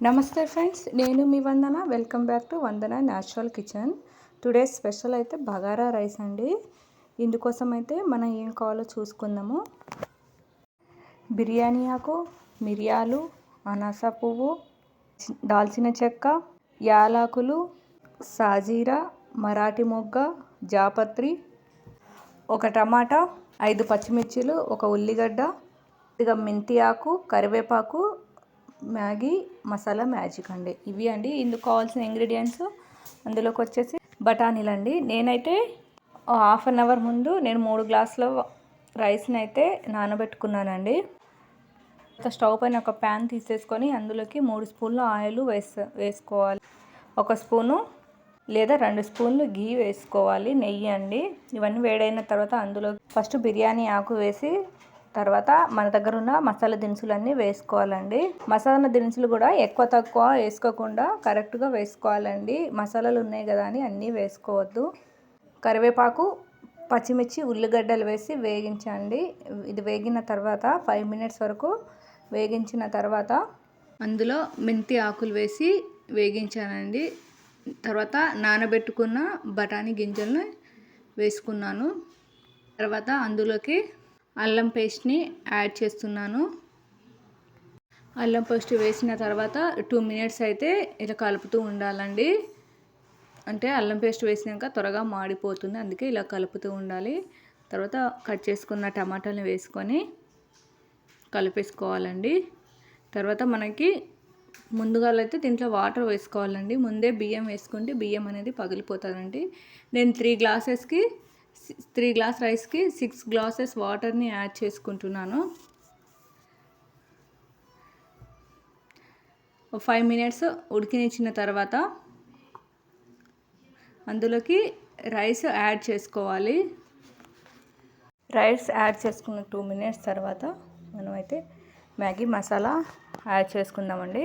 నమస్తే ఫ్రెండ్స్ నేను మీ Vandana. Welcome back to Vandana natural kitchen. Today special అయితే bagara rice అండి. ఇందుకోసం అయితే మనం ఏం కావాలో చూసుకుందాము. బిర్యానీ ఆకు మిరియాలు అనాస పువ్వు దాల్చిన చెక్క యాలకులు సాజీరా మరాఠీ మొగ్గ జాపత్రి ఒక టమాటా ఐదు పచ్చిమిర్చిలు ఒక ఉల్లిగడ్డ ఇక మెంతి ఆకు కరివేపాకు మ్యాగీ మసాలా మ్యాజిక్ అండి. ఇవి అండి. ఇందుకు కావాల్సిన ఇంగ్రీడియంట్స్. అందులోకి వచ్చేసి బఠానీలు అండి. నేనైతే హాఫ్ అన్ అవర్ ముందు నేను మూడు గ్లాసుల రైస్ని అయితే నానబెట్టుకున్నానండి. స్టవ్ పైన ఒక ప్యాన్ తీసేసుకొని అందులోకి మూడు స్పూన్లు ఆయిల్ వేసు వేసుకోవాలి. ఒక స్పూను లేదా రెండు స్పూన్లు గీ వేసుకోవాలి. నెయ్యి అండి. ఇవన్నీ వేడైన తర్వాత అందులో ఫస్ట్ బిర్యానీ ఆకు వేసి తర్వాత మన దగ్గర ఉన్న మసాలా దినుసులన్నీ వేసుకోవాలండి. మసాలా దినుసులు కూడా ఎక్కువ తక్కువ వేసుకోకుండా కరెక్ట్గా వేసుకోవాలండి. మసాలాలు ఉన్నాయి కదా అని అన్నీ వేసుకోవద్దు. కరివేపాకు పచ్చిమిర్చి ఉల్లిగడ్డలు వేసి వేగించండి. ఇది వేగిన తర్వాత ఫైవ్ మినిట్స్ వరకు వేగించిన తర్వాత అందులో మెంతి ఆకులు వేసి వేగించానండి. తర్వాత నానబెట్టుకున్న బఠానీ గింజలను వేసుకున్నాను. తర్వాత అందులోకి అల్లం పేస్ట్ని యాడ్ చేస్తున్నాను. అల్లం పేస్ట్ వేసిన తర్వాత టూ మినిట్స్ అయితే ఇలా కలుపుతూ ఉండాలండి. అంటే అల్లం పేస్ట్ వేసినాక త్వరగా మాడిపోతుంది అందుకే ఇలా కలుపుతూ ఉండాలి. తర్వాత కట్ చేసుకున్న టమాటాలను వేసుకొని కలిపేసుకోవాలండి. తర్వాత మనకి ముందుగా అయితే దీంట్లో వాటర్ వేసుకోవాలండి. ముందే బియ్యం వేసుకుంటే బియ్యం అనేది పగిలిపోతుందండి. నేను త్రీ గ్లాసెస్కి త్రీ గ్లాస్ రైస్కి సిక్స్ గ్లాసెస్ వాటర్ని యాడ్ చేసుకుంటున్నాను. ఫైవ్ మినిట్స్ ఉడికినిచ్చిన తర్వాత అందులోకి రైస్ యాడ్ చేసుకోవాలి. రైస్ యాడ్ చేసుకున్న టూ మినిట్స్ తర్వాత మనమైతే మ్యాగీ మసాలా యాడ్ చేసుకుందామండి.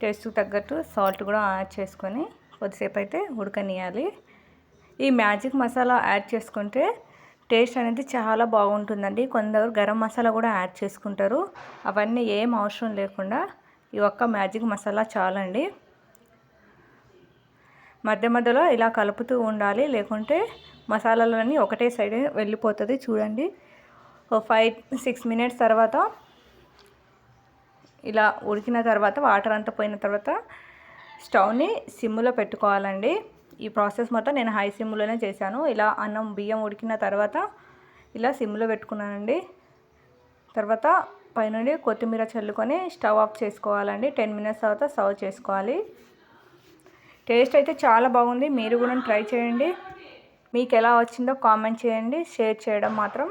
టేస్ట్కి తగ్గట్టు సాల్ట్ కూడా యాడ్ చేసుకొని కొద్దిసేపు అయితే ఉడకనియాలి. ఈ మ్యాజిక్ మసాలా యాడ్ చేసుకుంటే టేస్ట్ అనేది చాలా బాగుంటుందండి. కొందరు గరం మసాలా కూడా యాడ్ చేసుకుంటారు. అవన్నీ ఏం అవసరం లేకుండా ఈ ఒక్క మ్యాజిక్ మసాలా చాలండి. మధ్య మధ్యలో ఇలా కలుపుతూ ఉండాలి. లేకుంటే మసాలాలన్నీ ఒకటే సైడ్ వెళ్ళిపోతుంది. చూడండి. ఫైవ్ సిక్స్ మినిట్స్ తర్వాత ఇలా ఉడికిన తర్వాత వాటర్ అంతా పోయిన తర్వాత స్టవ్ని సిమ్లో పెట్టుకోవాలండి. ఈ ప్రాసెస్ మొత్తం నేను హై సిమ్లోనే చేశాను. ఇలా అన్నం బియ్యం ఉడికిన తర్వాత ఇలా సిమ్లో పెట్టుకున్నానండి. తర్వాత పైనుండి కొత్తిమీర చల్లుకొని స్టవ్ ఆఫ్ చేసుకోవాలండి. టెన్ మినిట్స్ తర్వాత సర్వ్ చేసుకోవాలి. టేస్ట్ అయితే చాలా బాగుంది. మీరు కూడా ట్రై చేయండి. మీకు ఎలా వచ్చిందో కామెంట్ చేయండి. షేర్ చేయడం మాత్రం